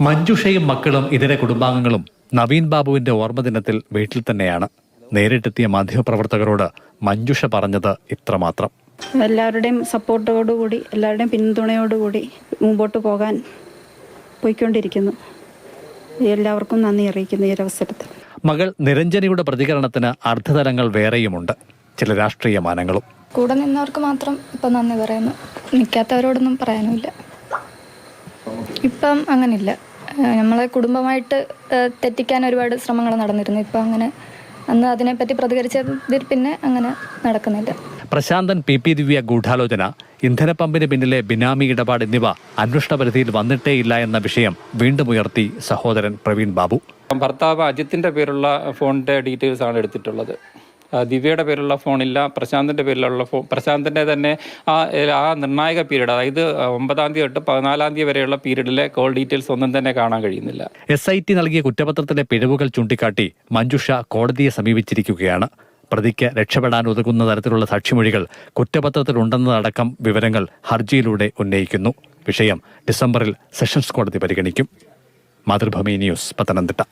മഞ്ജുഷയും മക്കളും ഇതര കുടുംബാംഗങ്ങളും നവീൻ ബാബുവിന്റെ ഓർമ്മദിനത്തിൽ വീട്ടിൽ തന്നെയാണ്. നേരിട്ടെത്തിയ മാധ്യമപ്രവർത്തകരോട് മഞ്ജുഷ പറഞ്ഞത് ഇത്രമാത്രം. എല്ലാവരുടെയും സപ്പോർട്ടോടുകൂടി എല്ലാവരുടെയും പിന്തുണയോടുകൂടി മുമ്പോട്ട് പോകാൻ പോയിക്കൊണ്ടിരിക്കുന്നു. എല്ലാവർക്കും നന്ദി അറിയിക്കുന്നു ഈ അവസരത്തിൽ. മകൾ നിരഞ്ജനയുടെ പ്രതികരണത്തിന് അർത്ഥതലങ്ങൾ വേറെയുമുണ്ട്. ചില രാഷ്ട്രീയ മാനങ്ങളും. കൂടെ നിന്നവർക്ക് മാത്രം ഇപ്പം നന്ദി പറയുന്നു. നിൽക്കാത്തവരോടൊന്നും പറയാനുമില്ല. ഇപ്പം അങ്ങനില്ല. നമ്മളെ കുടുംബമായിട്ട് തെറ്റിക്കാൻ ഒരുപാട് ശ്രമങ്ങൾ നടന്നിരുന്നു. ഇപ്പം അങ്ങനെ അന്ന് അതിനെപ്പറ്റി പ്രതികരിച്ചതിൽ പിന്നെ അങ്ങനെ നടക്കുന്നില്ല. പ്രശാന്തൻ പി. പി. ദിവ്യ ഗൂഢാലോചന ഇന്ധനപ്പമ്പിന് പിന്നിലെ ബിനാമി ഇടപാട് എന്നിവ അന്വേഷണ പരിധിയിൽ വന്നിട്ടേയില്ല എന്ന വിഷയം വീണ്ടും ഉയർത്തി സഹോദരൻ പ്രവീൺ ബാബു. ഭർത്താവ് അജിത്തിന്റെ പേരുള്ള ഫോണിന്റെ ഡീറ്റെയിൽസ് ആണ് എടുത്തിട്ടുള്ളത്. ദിവ്യയുടെ പേരിലുള്ള ഫോണില്ല പ്രശാന്തിന്റെ പേരിലുള്ള ഫോൺ പ്രശാന്തിന്റെ തന്നെ ആ ആ നിർണായക പീരീഡ് അതായത് ഒമ്പതാം തീയതി തൊട്ട് പതിനാലാം തീയതി വരെയുള്ള പീരീഡിലെ കോൾ ഡീറ്റെയിൽസ് ഒന്നും തന്നെ കാണാൻ കഴിയുന്നില്ല. എസ് ഐ ടി നൽകിയ കുറ്റപത്രത്തിലെ പിഴവുകൾ ചൂണ്ടിക്കാട്ടി മഞ്ജുഷ കോടതിയെ സമീപിച്ചിരിക്കുകയാണ്. പ്രതിക്ക് രക്ഷപ്പെടാൻ ഒതുങ്ങുന്ന തരത്തിലുള്ള സാക്ഷിമൊഴികൾ കുറ്റപത്രത്തിലുണ്ടെന്നതടക്കം വിവരങ്ങൾ ഹർജിയിലൂടെ ഉന്നയിക്കുന്നു. വിഷയം ഡിസംബറിൽ സെഷൻസ് കോടതി പരിഗണിക്കും. മാതൃഭൂമി ന്യൂസ് പത്തനംതിട്ട.